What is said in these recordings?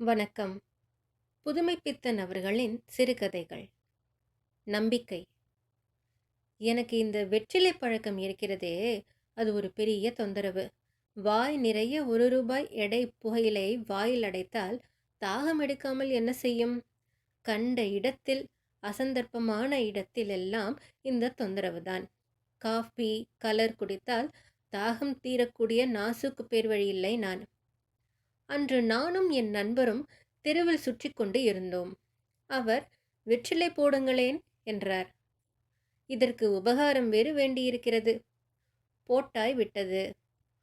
வணக்கம். புதுமைப்பித்தன் அவர்களின் சிறுகதைகள். நம்பிக்கை. எனக்கு இந்த வெற்றிலை பழக்கம் இருக்கிறதே அது ஒரு பெரிய தொந்தரவு. வாய் நிறைய ஒரு ரூபாய் எடை புகையிலை வாயில் அடைத்தால் தாகம் எடுக்காமல் என்ன செய்யும்? கண்ட இடத்தில் அசந்தர்ப்பமான இடத்தில் எல்லாம் இந்த தொந்தரவு தான் காஃபி கலர் குடித்தால் தாகம் தீரக்கூடிய நாசுக்கு பேர் வழியில்லை நான். அன்று நானும் என் நண்பரும் தெருவில் சுற்றி கொண்டு இருந்தோம். அவர் வெற்றிலை போடுங்களேன் என்றார். இதற்கு உபகாரம் வேறு வேண்டியிருக்கிறது. போட்டாய் விட்டது.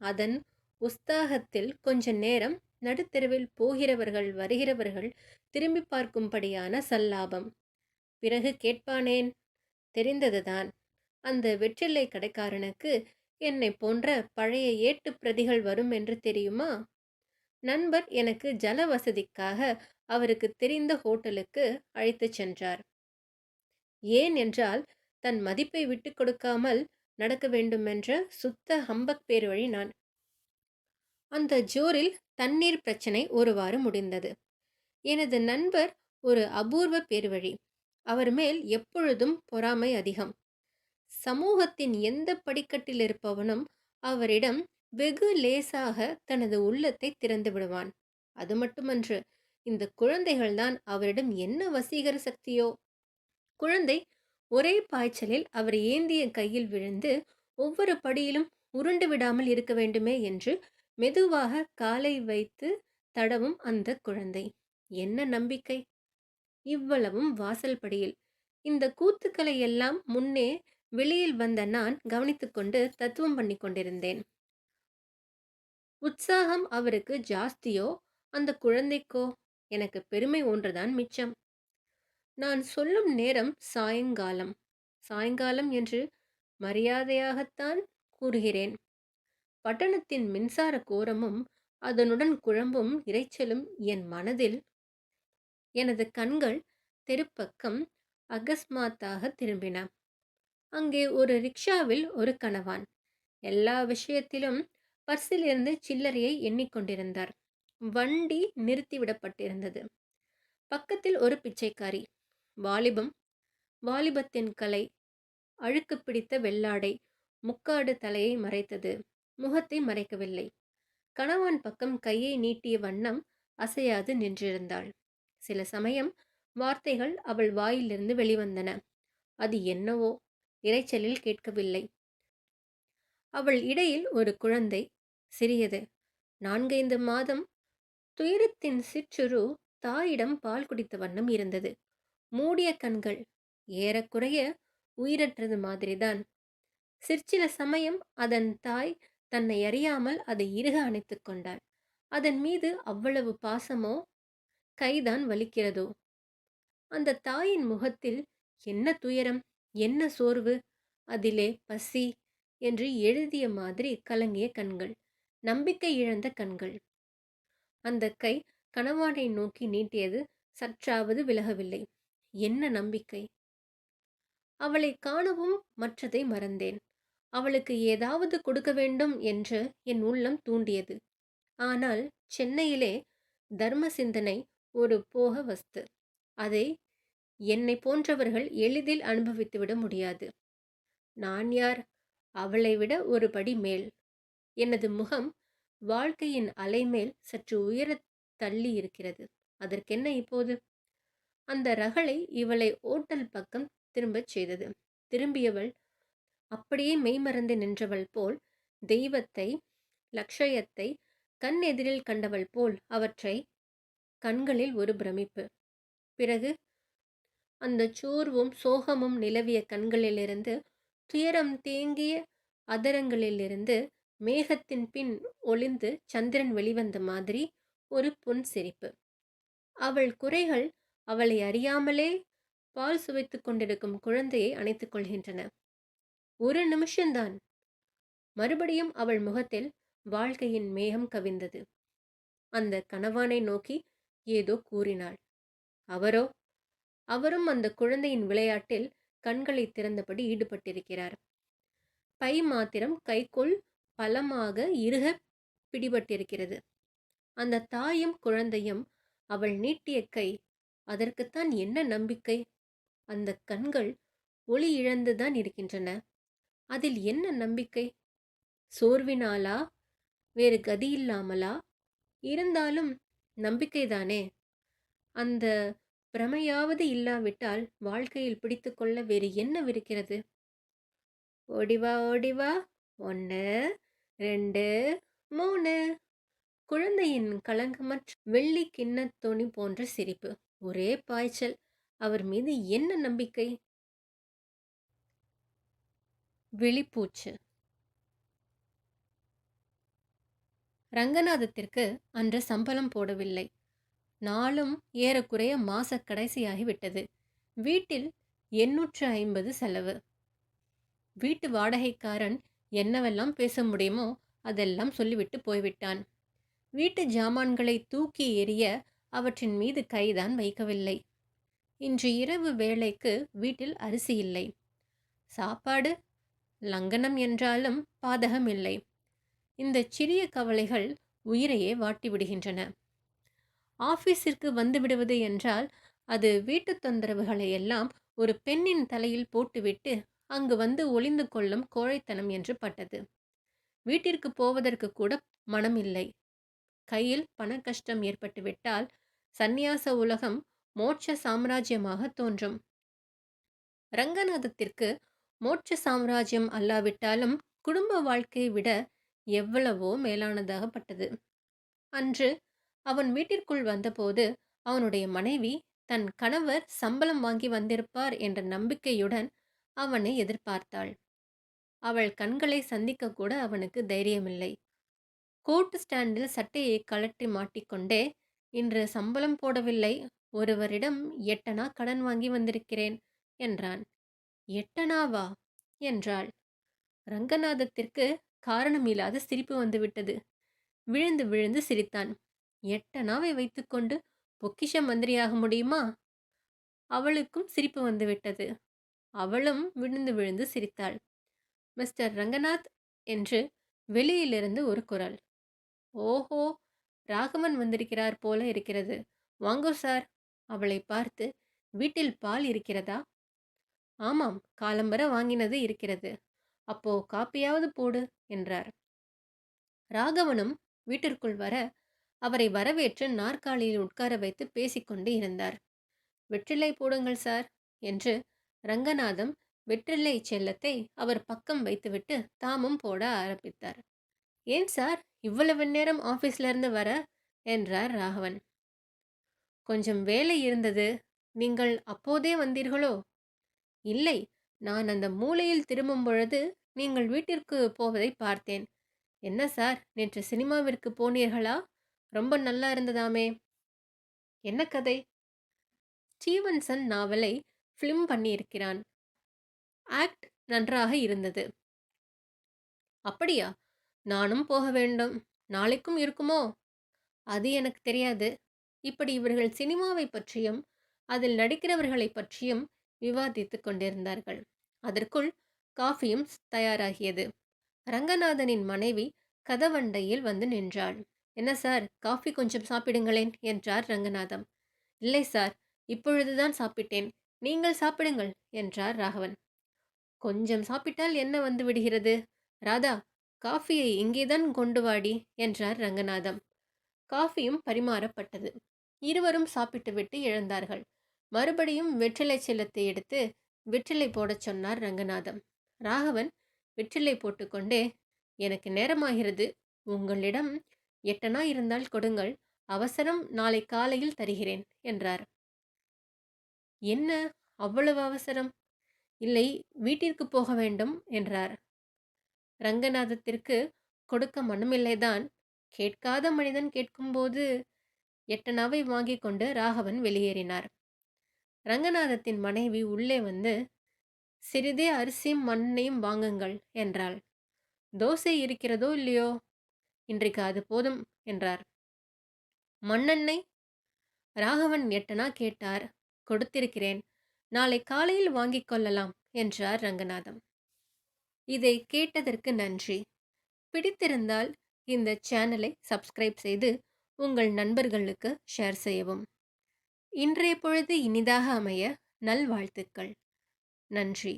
அதன் உஸ்தாகத்தில் கொஞ்ச நேரம் நடுத்தெருவில் போகிறவர்கள் வருகிறவர்கள் திரும்பி பார்க்கும்படியான சல்லாபம். பிறகு கேட்பானேன்? தெரிந்ததுதான். அந்த வெற்றிலை கடைக்காரனுக்கு என்னை போன்ற பழைய ஏட்டு பிரதிகள் வரும் என்று தெரியுமா? நண்பர் எனக்கு ஜல வசதிக்காக அவருக்கு தெரிந்த ஹோட்டலுக்கு அழைத்துச் சென்றார். ஏன் என்றால் தன் மதிப்பை விட்டு கொடுக்காமல் நடக்க வேண்டுமென்ற சுத்த ஹம்பக் பேர் வழி நான். அந்த ஜோரில் தண்ணீர் பிரச்சனை ஒருவாறு முடிந்தது. எனது நண்பர் ஒரு அபூர்வ பேர்வழி அவர் மேல் எப்பொழுதும் பொறாமை அதிகம். சமூகத்தின் எந்த படிக்கட்டில் இருப்பவனும் அவரிடம் வெகு லேசாக தனது உள்ளத்தை திறந்து விடுவான். அது மட்டுமன்று இந்த குழந்தைகள்தான் அவரிடம் என்ன வசீகர சக்தியோ? குழந்தை ஒரே பாய்ச்சலில் அவர் ஏந்திய கையில் விழுந்து ஒவ்வொரு படியிலும் உருண்டு விடாமல் இருக்க வேண்டுமே என்று மெதுவாக காலை வைத்து தடவும் அந்த குழந்தை. என்ன நம்பிக்கை? இவ்வளவும் வாசல் படியில். இந்த கூத்துக்களை எல்லாம் முன்னே வெளியில் வந்த நான் கவனித்துக்கொண்டு தத்துவம் பண்ணி கொண்டிருந்தேன் உற்சாகம் அவருக்கு ஜாஸ்தியோ? அந்த குழந்தைக்கோ? எனக்கு பெருமை ஒன்றுதான் மிச்சம். நான் சொல்லும் நேரம் சாயங்காலம். சாயங்காலம் என்று மரியாதையாகத்தான் கூறுகிறேன். பட்டணத்தின் மின்சார கோரமும் அதனுடன் குழம்பும் இரைச்சலும் என் மனதில் எனது கண்கள் தெருப்பக்கம் அகஸ்மாத்தாக திரும்பின. அங்கே ஒரு ரிக்ஷாவில் ஒரு கணவான். எல்லா விஷயத்திலும் பர்சிலிருந்து சில்லறையை எண்ணிக்கொண்டிருந்தார். வண்டி நிறுத்திவிடப்பட்டிருந்தது. பக்கத்தில் ஒரு பிச்சைக்காரி. வாலிபம். வாலிபத்தின் கலை. அழுக்கு பிடித்த வெள்ளாடை. முக்காடு தலையை மறைத்தது. முகத்தை மறைக்கவில்லை. கணவான் பக்கம் கையை நீட்டிய வண்ணம் அசையாது நின்றிருந்தாள். சில சமயம் வார்த்தைகள் அவள் வாயிலிருந்து வெளிவந்தன. அது என்னவோ? இரைச்சலில் கேட்கவில்லை. அவள் இடையில் ஒரு குழந்தை சிறியது. நான்கைந்து மாதம் துயரத்தின் சிற்றுரு தாயிடம் பால் குடித்த வண்ணம் இருந்தது. மூடிய கண்கள் ஏறக்குறைய உயிரற்றது மாதிரிதான். சிற்சில சமயம் அதன் தாய் தன்னை அறியாமல் அதை இறுக அணைத்து கொண்டாள். அதன் மீது அவ்வளவு பாசமோ கைதான் வலிக்கிறதோ? அந்த தாயின் முகத்தில் என்ன துயரம் என்ன சோர்வு? அதிலே பசி என்று எழுதிய மாதிரி கலங்கிய கண்கள். நம்பிக்கை இழந்த கண்கள். அந்த கை கணவானை நோக்கி நீட்டியது சற்றாவது விலகவில்லை. என்ன நம்பிக்கை? அவளை காணவும் மற்றதை மறந்தேன். அவளுக்கு ஏதாவது கொடுக்க வேண்டும் என்று என் உள்ளம் தூண்டியது. ஆனால் சென்னையிலே தர்ம சிந்தனை ஒரு போக வஸ்து. அதை என்னை போன்றவர்கள் எளிதில் அனுபவித்துவிட முடியாது. நான் யார்? அவளை விட ஒரு படி மேல். எனது முகம் வாழ்க்கையின் அலைமேல் சற்று உயர தள்ளி இருக்கிறது அதற்கென்ன இப்போது? அந்த ரகளை இவளை ஓட்டல் பக்கம் திரும்பச் செய்தது. திரும்பியவள் அப்படியே மெய்மறந்து நின்றவள் போல் தெய்வத்தை லட்சயத்தை கண் எதிரில் கண்டவள் போல் அவற்றை கண்களில் ஒரு பிரமிப்பு. பிறகு அந்த சோர்வும் சோகமும் நிலவிய கண்களிலிருந்து துயரம் தேங்கிய அதரங்களிலிருந்து மேகத்தின் பின் ஒளிந்து சந்திரன் வெளிவந்த மாதிரி ஒரு புன் சிரிப்பு. அவள் குறைகள் அவளை அறியாமலே பால் சுவைத்து கொண்டிருக்கும் குழந்தையை அணைத்துக் கொள்கின்றன. ஒரு நிமிஷம்தான். மறுபடியும் அவள் முகத்தில் வாழ்க்கையின் மேகம் கவிந்தது. அந்த கணவானை நோக்கி ஏதோ கூறினாள். அவரோ? அவரும் அந்த குழந்தையின் விளையாட்டில் கண்களை திறந்தபடி ஈடுபட்டிருக்கிறார். பை மாத்திரம் கைக்குள் பலமாக இறுக பிடிபட்டிருக்கிறது. அந்த தாயும் குழந்தையும் அவள் நீட்டிய கை அதற்குத்தான் என்ன நம்பிக்கை? அந்த கண்கள் ஒளி இழந்துதான் இருக்கின்றன. அதில் என்ன நம்பிக்கை? சோர்வினாலா? வேறு கதி இல்லாமலா? இருந்தாலும் நம்பிக்கைதானே? அந்த பிரமையாவது இல்லாவிட்டால் வாழ்க்கையில் பிடித்துக்கொள்ள வேறு என்னவிருக்கிறது ஓடிவா ஓடிவா ஒன்று ரெண்டு மூணு. குழந்தையின் களங்கமற்ற வெள்ளி கிண்ணத் துணி போன்ற சிரிப்பு. ஒரே பாய்ச்சல். அவர் மீது என்ன நம்பிக்கை? விழிப்பூச்சு ரங்கநாதத்திற்கு அன்று சம்பளம் போடவில்லை. நாளும் ஏறக்குறைய மாச கடைசியாகிவிட்டது. வீட்டில் எண்ணூற்று ஐம்பது செலவு. வீட்டு வாடகைக்காரன் என்னவெல்லாம் பேச முடியுமோ அதெல்லாம் சொல்லிவிட்டு போய்விட்டான். வீட்டு ஜாமான்களை தூக்கி எறிய அவற்றின் மீது கைதான் வைக்கவில்லை. இன்று இரவு வேளைக்கு வீட்டில் அரிசி இல்லை. சாப்பாடு லங்கனம் என்றாலும் பாதகம் இல்லை. இந்த சிறிய கவலைகள் உயிரையே வாட்டிவிடுகின்றன ஆஃபீஸிற்கு ஆபீஸிற்கு என்றால் அது வீட்டு தொந்தரவுகளை எல்லாம் ஒரு பெண்ணின் தலையில் போட்டுவிட்டு அங்கு வந்து ஒளிந்து கொள்ளும் கோழைத்தனம் என்று பட்டது. வீட்டிற்கு போவதற்கு கூட மனம் இல்லை. கையில் பண கஷ்டம் ஏற்பட்டுவிட்டால் சந்நியாச உலகம் மோட்ச சாம்ராஜ்யமாக தோன்றும். ரங்கநாதத்திற்கு மோட்ச சாம்ராஜ்யம் அல்லாவிட்டாலும் குடும்ப வாழ்க்கையை விட எவ்வளவோ மேலானதாகப்பட்டது அன்று அவன் வீட்டிற்குள் வந்தபோது அவனுடைய மனைவி தன் கணவர் சம்பளம் வாங்கி வந்திருப்பார் என்ற நம்பிக்கையுடன் அவனை எதிர்பார்த்தாள். அவள் கண்களை சந்திக்க கூட அவனுக்கு தைரியமில்லை. கோட்டு ஸ்டாண்டில் சட்டையை கழற்றி மாட்டிக்கொண்டே இன்று சம்பளம் போடவில்லை. ஒருவரிடம் எட்டனா கடன் வாங்கி வந்திருக்கிறேன் என்றான். எட்டனாவா? என்றாள். ரங்கநாதத்திற்கு காரணமில்லாத சிரிப்பு வந்துவிட்டது. விழுந்து விழுந்து சிரித்தான். எட்டனாவை வைத்துக்கொண்டு பொக்கிஷ மந்திரியாக முடியுமா? அவளுக்கும் சிரிப்பு வந்துவிட்டது. அவளும் விழுந்து விழுந்து சிரித்தாள். மிஸ்டர் ரங்கநாத் என்று வெளியிலிருந்து ஒரு குரல். ஓஹோ ராகவன் வந்திருக்கிறார் போல இருக்கிறது. வாங்கோ சார் அவளை பார்த்து வீட்டில் பால் இருக்கிறதா? ஆமாம் காலம்பர வாங்கினது இருக்கிறது. அப்போ காப்பியாவது போடு என்றார். ராகவனும் வீட்டிற்குள் வர அவரை வரவேற்று நாற்காலியில் உட்கார வைத்து பேசிக்கொண்டு இருந்தார். வெற்றிலை போடுங்கள் சார் என்று ரங்கநாதம் வெற்றிலை செல்லத்தை அவர் பக்கம் வைத்துவிட்டு தாமும் போட ஆரம்பித்தார். ஏன் சார்? இவ்வளவு நேரம் ஆஃபீஸ்ல இருந்து வர? என்றார் ராகவன். கொஞ்சம் வேலை இருந்தது. நீங்கள் அப்போதே வந்தீர்களோ? இல்லை. நான் அந்த மூலையில் திரும்பும் பொழுது நீங்கள் வீட்டிற்கு போவதை பார்த்தேன். என்ன சார்? நேற்று சினிமாவிற்கு போனீர்களா? ரொம்ப நல்லா இருந்ததாமே. என்ன கதை? ஸ்டீவன்சன் நாவலை ஃபிலிம் பண்ணியிருக்கிறான். ஆக்ட் நன்றாக இருந்தது. அப்படியா? நானும் போக வேண்டும். நாளைக்கும் இருக்குமோ? அது எனக்கு தெரியாது. இப்படி இவர்கள் சினிமாவை பற்றியும் அதில் நடிக்கிறவர்களை பற்றியும் விவாதித்து கொண்டிருந்தார்கள். அதற்குள் காஃபியும் தயாராகியது. ரங்கநாதனின் மனைவி கதவண்டையில் வந்து நின்றாள். என்ன சார் காஃபி கொஞ்சம் சாப்பிடுங்களேன் என்றார் ரங்கநாதம். இல்லை சார் இப்பொழுதுதான் சாப்பிட்டேன். நீங்கள் சாப்பிடுங்கள் என்றார் ராகவன். கொஞ்சம் சாப்பிட்டால் என்ன வந்து விடுகிறது? ராதா காஃபியை இங்கேதான் கொண்டு வாடி என்றார் ரங்கநாதம். காஃபியும் பரிமாறப்பட்டது. இருவரும் சாப்பிட்டுவிட்டு எழுந்தார்கள். மறுபடியும் வெற்றிலை செல்லத்தை எடுத்து வெற்றிலை போடச் சொன்னார் ரங்கநாதம். ராகவன் வெற்றிலை போட்டுக்கொண்டே எனக்கு நேரமாகிறது. உங்களிடம் எட்டனா இருந்தால் கொடுங்கள். அவசரம் நாளை காலையில் தருகிறேன் என்றார். என்ன அவ்வளவு அவசரம்? இல்லை வீட்டிற்கு போக வேண்டும் என்றார். ரங்கநாதத்திற்கு கொடுக்க மனமில்லைதான். கேட்காத மனிதன் கேட்கும்போது எட்டனாவை வாங்கி கொண்டு ராகவன் வெளியேறினார். ரங்கநாதத்தின் மனைவி உள்ளே வந்து சிறிதே அரிசியும் மண்ணையும் வாங்குங்கள் என்றாள். தோசை இருக்கிறதோ இல்லையோ? இன்றைக்கு அது போதும் என்றார். மண்ணெண்ணெய்? ராகவன் எட்டனா கேட்டார். கொடுத்திருக்கிறேன். நாளை காலையில் வாங்கிக் கொள்ளலாம் என்றார் ரங்கநாதம். இதை கேட்டதற்கு நன்றி. பிடித்திருந்தால் இந்த சேனலை சப்ஸ்கிரைப் செய்து உங்கள் நண்பர்களுக்கு ஷேர் செய்யவும். இன்றைய பொழுது இனிதாக அமைய நல்வாழ்த்துக்கள். நன்றி.